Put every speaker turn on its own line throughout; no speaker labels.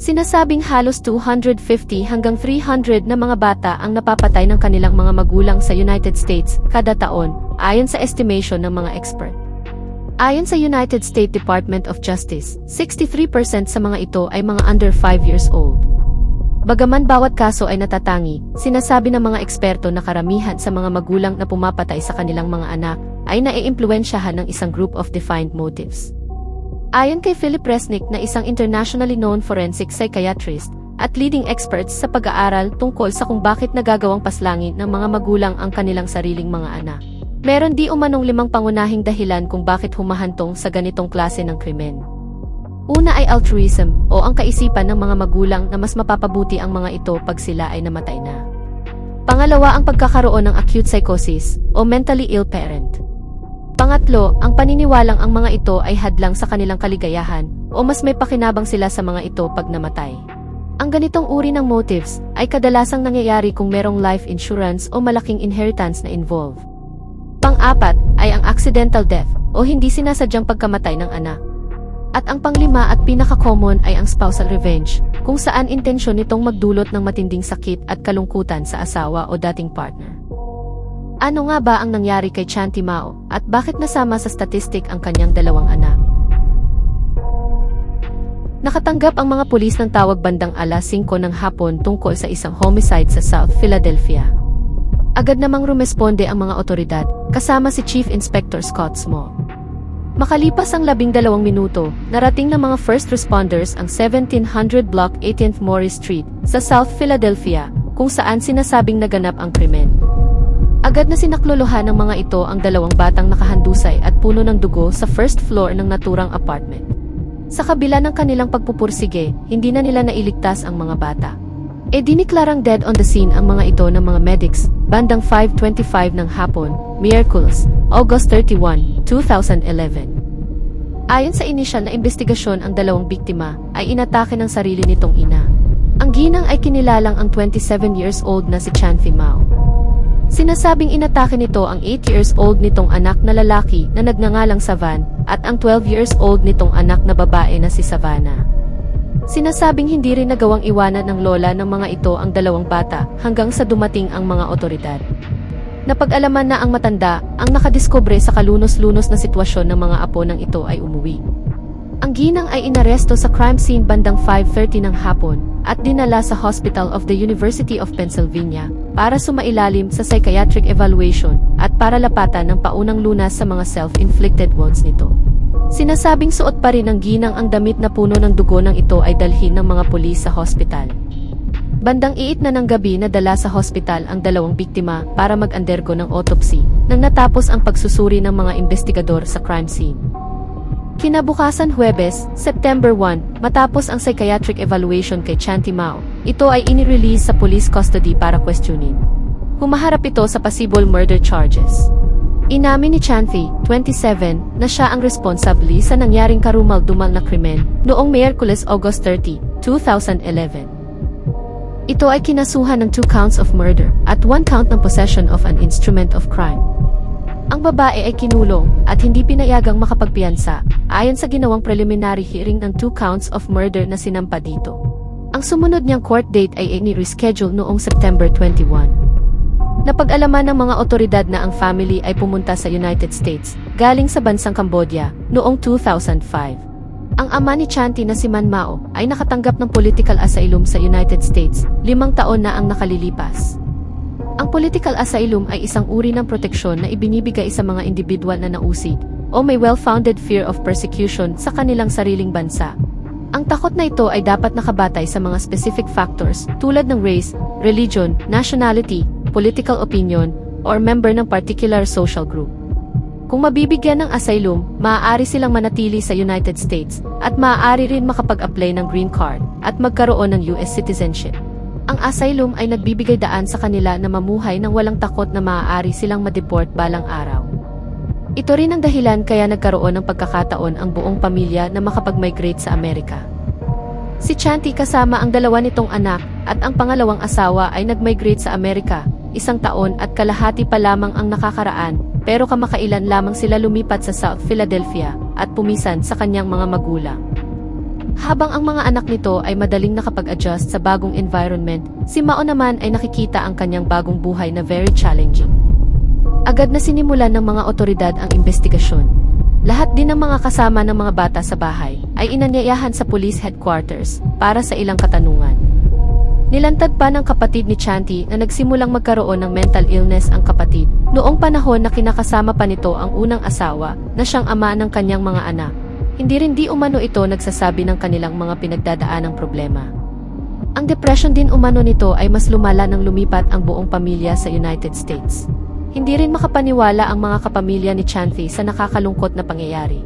Sinasabing halos 250 hanggang 300 na mga bata ang napapatay ng kanilang mga magulang sa United States kada taon, ayon sa estimation ng mga expert. Ayon sa United States Department of Justice, 63% sa mga ito ay mga under 5 years old. Bagaman bawat kaso ay natatangi, sinasabi ng mga eksperto na karamihan sa mga magulang na pumapatay sa kanilang mga anak ay naiimpluwensyahan ng isang group of defined motives. Ayon kay Philip Resnick na isang internationally known forensic psychiatrist at leading experts sa pag-aaral tungkol sa kung bakit nagagawang paslangin ng mga magulang ang kanilang sariling mga anak. Meron di umanong limang pangunahing dahilan kung bakit humahantong sa ganitong klase ng krimen. Una ay altruism o ang kaisipan ng mga magulang na mas mapapabuti ang mga ito pag sila ay namatay na. Pangalawa ang pagkakaroon ng acute psychosis o mentally ill parent. Pangatlo, ang paniniwalang ang mga ito ay hadlang sa kanilang kaligayahan o mas may pakinabang sila sa mga ito pag namatay. Ang ganitong uri ng motives ay kadalasang nangyayari kung merong life insurance o malaking inheritance na involve. Pang-apat ay ang accidental death o hindi sinasadyang pagkamatay ng anak. At ang panglima at pinaka-common ay ang spousal revenge, kung saan intensyon nitong magdulot ng matinding sakit at kalungkutan sa asawa o dating partner. Ano nga ba ang nangyari kay Chanti Mao at bakit nasama sa statistic ang kanyang dalawang anak? Nakatanggap ang mga pulis ng tawag bandang alas 5 ng hapon tungkol sa isang homicide sa South Philadelphia. Agad namang rumesponde ang mga otoridad, kasama si Chief Inspector Scott Small. Makalipas ang labing dalawang minuto, narating ng mga first responders ang 1700 block 18th Morris Street sa South Philadelphia, kung saan sinasabing naganap ang krimen. Agad na sinaklolohan ng mga ito ang dalawang batang nakahandusay at puno ng dugo sa first floor ng naturang apartment. Sa kabila ng kanilang pagpupursige, hindi na nila nailigtas ang mga bata. E diniklarang dead on the scene ang mga ito ng mga medics, bandang 5.25 ng hapon, Miyerkules, August 31, 2011. Ayon sa inisyal na investigasyon ang dalawang biktima ay inatake ng sarili nitong ina. Ang ginang ay kinilalang ang 27 years old na si Chanfi Mao. Sinasabing inatake nito ang 8 years old nitong anak na lalaki na nagngangalang Savan at ang 12 years old nitong anak na babae na si Savannah. Sinasabing hindi rin nagawang iwanan ng lola ng mga ito ang dalawang bata hanggang sa dumating ang mga otoridad. Napag-alaman na ang matanda ang nakadiskubre sa kalunos-lunos na sitwasyon ng mga apo ng ito ay umuwi. Ang ginang ay inaresto sa crime scene bandang 5.30 ng hapon at dinala sa Hospital of the University of Pennsylvania para sumailalim sa psychiatric evaluation at para lapatan ng paunang lunas sa mga self-inflicted wounds nito. Sinasabing suot pa rin ng ginang ang damit na puno ng dugo ng ito ay dalhin ng mga pulis sa hospital. Bandang iit na ng gabi nadala sa hospital ang dalawang biktima para mag-undergo ng autopsy nang natapos ang pagsusuri ng mga investigador sa crime scene. Kinabukasan Huwebes, September 1, matapos ang psychiatric evaluation kay Chanti Mao, ito ay inirelease sa police custody para questionin. Humaharap ito sa possible murder charges. Inamin ni Chanthi, 27, na siya ang responsable sa nangyaring karumal-dumal na krimen noong Miyerkules August 30, 2011. Ito ay kinasuhan ng two counts of murder at one count ng possession of an instrument of crime. Ang babae ay kinulong at hindi pinayagang makapagpiyansa ayon sa ginawang preliminary hearing ng two counts of murder na sinampa dito. Ang sumunod niyang court date ay ini-reschedule noong September 21. Napag-alaman ng mga otoridad na ang family ay pumunta sa United States galing sa bansang Cambodia noong 2005. Ang ama ni Chanti na si Man Mao ay nakatanggap ng political asylum sa United States, limang taon na ang nakalilipas. Ang political asylum ay isang uri ng proteksyon na ibinibigay sa mga individual na nausid o may well-founded fear of persecution sa kanilang sariling bansa. Ang takot na ito ay dapat nakabatay sa mga specific factors tulad ng race, religion, nationality, political opinion, or member ng particular social group. Kung mabibigyan ng asylum, maaari silang manatili sa United States at maaari rin makapag-apply ng green card at magkaroon ng US citizenship. Ang asylum ay nagbibigay daan sa kanila na mamuhay ng walang takot na maaari silang madeport balang araw. Ito rin ang dahilan kaya nagkaroon ng pagkakataon ang buong pamilya na makapag-migrate sa Amerika. Si Chanti kasama ang dalawa nitong anak at ang pangalawang asawa ay nag-migrate sa Amerika, isang taon at kalahati pa lamang ang nakakaraan, pero kamakailan lamang sila lumipat sa South Philadelphia at pumisan sa kanyang mga magulang. Habang ang mga anak nito ay madaling nakapag-adjust sa bagong environment, si Mao naman ay nakikita ang kanyang bagong buhay na very challenging. Agad na sinimulan ng mga otoridad ang investigasyon. Lahat din ng mga kasama ng mga bata sa bahay ay inanyayahan sa police headquarters para sa ilang katanungan. Nilantad pa ng kapatid ni Chanti na nagsimulang magkaroon ng mental illness ang kapatid noong panahon na kinakasama pa nito ang unang asawa na siyang ama ng kanyang mga anak. Hindi rin di umano ito nagsasabi ng kanilang mga pinagdadaanang problema. Ang depression din umano nito ay mas lumala nang lumipat ang buong pamilya sa United States. Hindi rin makapaniwala ang mga kapamilya ni Chanti sa nakakalungkot na pangyayari.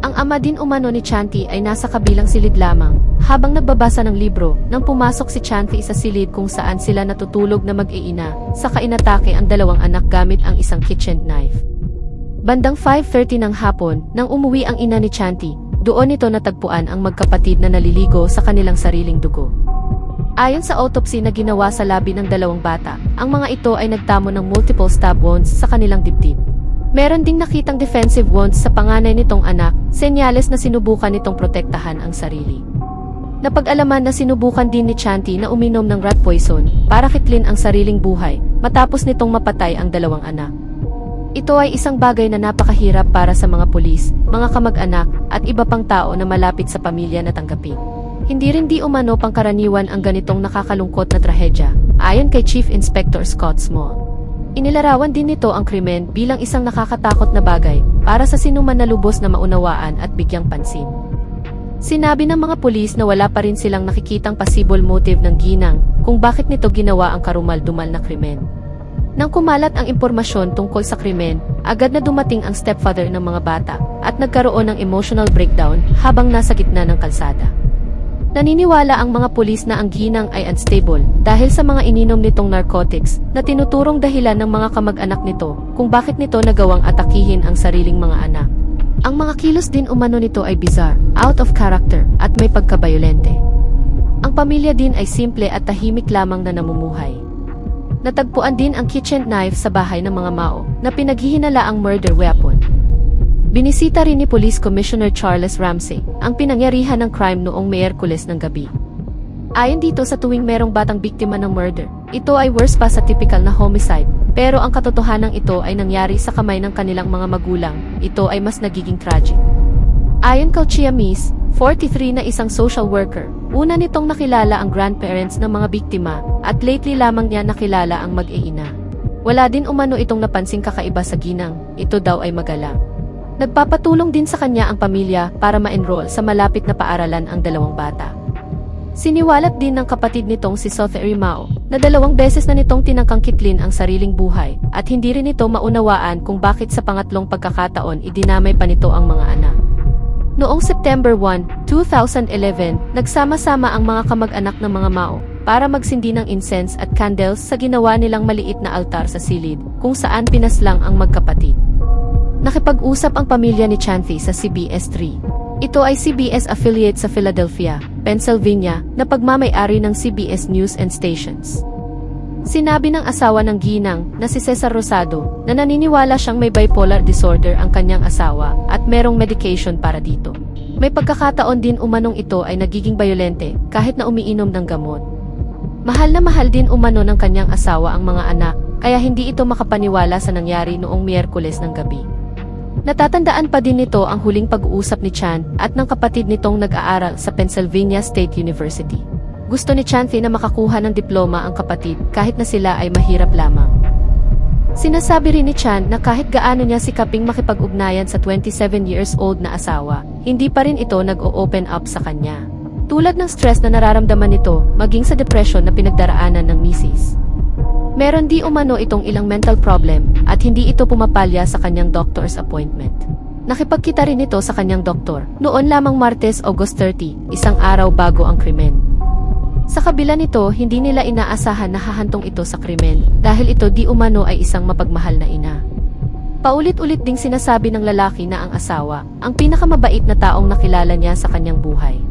Ang ama din umano ni Chanti ay nasa kabilang silid lamang, habang nagbabasa ng libro, nang pumasok si Chanti sa silid kung saan sila natutulog na mag-iina, saka inatake ang dalawang anak gamit ang isang kitchen knife. Bandang 5.30 ng hapon, nang umuwi ang ina ni Chanti, doon ito natagpuan ang magkapatid na naliligo sa kanilang sariling dugo. Ayon sa autopsy na ginawa sa labi ng dalawang bata, ang mga ito ay nagtamo ng multiple stab wounds sa kanilang dibdib. Meron ding nakitang defensive wounds sa panganay nitong anak, senyales na sinubukan nitong protektahan ang sarili. Napag-alaman na sinubukan din ni Chanti na uminom ng rat poison para kitlin ang sariling buhay matapos nitong mapatay ang dalawang anak. Ito ay isang bagay na napakahirap para sa mga pulis, mga kamag-anak, at iba pang tao na malapit sa pamilya na tanggapin. Hindi rin di umano pangkaraniwan ang ganitong nakakalungkot na trahedya, ayon kay Chief Inspector Scott Small. Inilarawan din nito ang krimen bilang isang nakakatakot na bagay para sa sinuman na lubos na maunawaan at bigyang pansin. Sinabi ng mga pulis na wala pa rin silang nakikitang possible motive ng ginang kung bakit nito ginawa ang karumal-dumal na krimen. Nang kumalat ang impormasyon tungkol sa krimen, agad na dumating ang stepfather ng mga bata at nagkaroon ng emotional breakdown habang nasa gitna ng kalsada. Naniniwala ang mga pulis na ang ginang ay unstable dahil sa mga ininom nitong narcotics na tinuturong dahilan ng mga kamag-anak nito kung bakit nito nagawang atakihin ang sariling mga anak. Ang mga kilos din umano nito ay bizarre, out of character, at may pagkabayolente. Ang pamilya din ay simple at tahimik lamang na namumuhay. Natagpuan din ang kitchen knife sa bahay ng mga Mao na pinaghihinala ang murder weapon. Binisita rin ni Police Commissioner Charles Ramsey ang pinangyarihan ng crime noong Miyerkules ng gabi. Ayon dito sa tuwing merong batang biktima ng murder, ito ay worse pa sa typical na homicide, pero ang katotohanan ito ay nangyari sa kamay ng kanilang mga magulang, ito ay mas nagiging tragic. Ayon kay Chia Miss, 43 na isang social worker, una nitong nakilala ang grandparents ng mga biktima at lately lamang niya nakilala ang mag-iina. Wala din umano itong napansing kakaiba sa ginang, ito daw ay magalang. Nagpapatulong din sa kanya ang pamilya para ma-enroll sa malapit na paaralan ang dalawang bata. Siniwalat din ng kapatid nitong si Sothery Mao na dalawang beses na nitong tinangkang kitlin ang sariling buhay at hindi rin ito maunawaan kung bakit sa pangatlong pagkakataon idinamay pa nito ang mga anak. Noong September 1, 2011, nagsama-sama ang mga kamag-anak ng mga Mao para magsindi ng incense at candles sa ginawa nilang maliit na altar sa silid kung saan pinaslang ang magkapatid. Nakipag-usap ang pamilya ni Chanthi sa CBS3. Ito ay CBS affiliate sa Philadelphia, Pennsylvania, na pagmamay-ari ng CBS News and Stations. Sinabi ng asawa ng ginang na si Cesar Rosado na naniniwala siyang may bipolar disorder ang kanyang asawa at merong medication para dito. May pagkakataon din umanong ito ay nagiging bayolente kahit na umiinom ng gamot. Mahal na mahal din umano ng kanyang asawa ang mga anak kaya hindi ito makapaniwala sa nangyari noong Miyerkules ng gabi. Natatandaan pa din nito ang huling pag-uusap ni Chan at ng kapatid nitong nag-aaral sa Pennsylvania State University. Gusto ni Chanthi na makakuha ng diploma ang kapatid kahit na sila ay mahirap lamang. Sinasabi rin ni Chan na kahit gaano niya si Kaping makipag-ugnayan sa 27 years old na asawa, hindi pa rin ito nag-o-open up sa kanya. Tulad ng stress na nararamdaman nito, maging sa depression na pinagdaraanan ng misis. Meron di umano itong ilang mental problem at hindi ito pumapalya sa kanyang doctor's appointment. Nakipagkita rin ito sa kanyang doktor noon lamang Martes, August 30, isang araw bago ang krimen. Sa kabila nito, hindi nila inaasahan na hahantong ito sa krimen dahil ito di umano ay isang mapagmahal na ina. Paulit-ulit ding sinasabi ng lalaki na ang asawa, ang pinakamabait na taong nakilala niya sa kanyang buhay.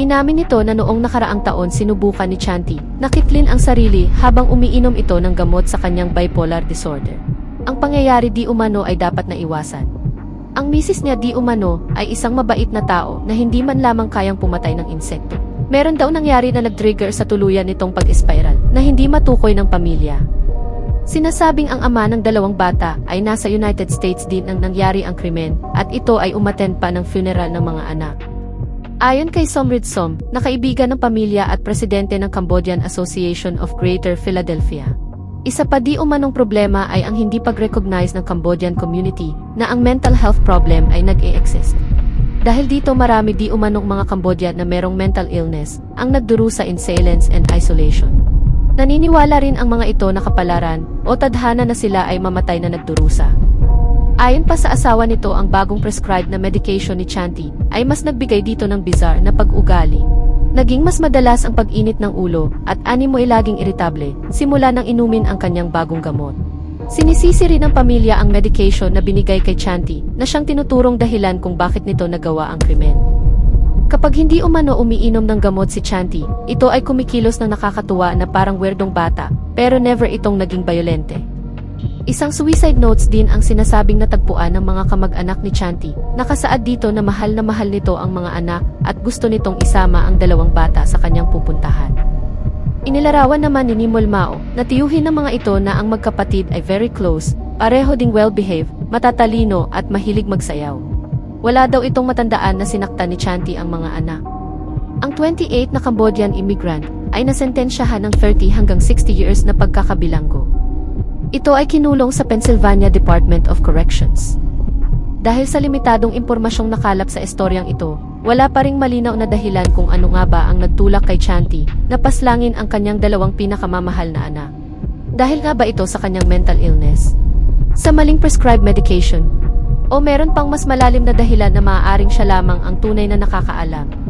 Inamin nito na noong nakaraang taon sinubukan ni Chanti, nakitlin ang sarili habang umiinom ito ng gamot sa kanyang bipolar disorder. Ang pangyayari di umano ay dapat na iwasan. Ang misis niya di umano ay isang mabait na tao na hindi man lamang kayang pumatay ng insekto. Meron daw nangyari na nag-trigger sa tuluyan nitong pag-spiral na hindi matukoy ng pamilya. Sinasabing ang ama ng dalawang bata ay nasa United States din nang nangyari ang krimen at ito ay umaten pa ng funeral ng mga anak. Ayon kay Somrid Som, na kaibigan ng pamilya at presidente ng Cambodian Association of Greater Philadelphia. Isa pa di umanong problema ay ang hindi pag-recognize ng Cambodian community na ang mental health problem ay nag-e-exist. Dahil dito marami di umanong mga Cambodian na merong mental illness ang nagdurusa in silence and isolation. Naniniwala rin ang mga ito na kapalaran o tadhana na sila ay mamatay na nagdurusa. Ayon pa sa asawa nito ang bagong prescribed na medication ni Chanti ay mas nagbigay dito ng bizarre na pag-ugali. Naging mas madalas ang pag-init ng ulo at animo ay laging iritable simula nang inumin ang kanyang bagong gamot. Sinisisi rin ng pamilya ang medication na binigay kay Chanti na siyang tinuturong dahilan kung bakit nito nagawa ang krimen. Kapag hindi umano umiinom ng gamot si Chanti, ito ay kumikilos ng nakakatuwa na parang werdong bata, pero never itong naging bayolente. Isang suicide notes din ang sinasabing natagpuan ng mga kamag-anak ni Chanti. Nakasaad dito na mahal na mahal nito ang mga anak at gusto nitong isama ang dalawang bata sa kanyang pupuntahan. Inilarawan naman ni Nimol Mao na tiyuhin ng mga ito na ang magkapatid ay very close, pareho ding well-behaved, matatalino at mahilig magsayaw. Wala daw itong matandaan na sinaktan ni Chanti ang mga anak. Ang 28 na Cambodian immigrant ay nasentensyahan ng 30 hanggang 60 years na pagkakabilanggo. Ito ay kinulong sa Pennsylvania Department of Corrections. Dahil sa limitadong impormasyong nakalap sa istoryang ito, wala pa ring malinaw na dahilan kung ano nga ba ang nagtulak kay Chanti na paslangin ang kanyang dalawang pinakamamahal na anak. Dahil nga ba ito sa kanyang mental illness? Sa maling prescribed medication? O meron pang mas malalim na dahilan na maaaring siya lamang ang tunay na nakakaalam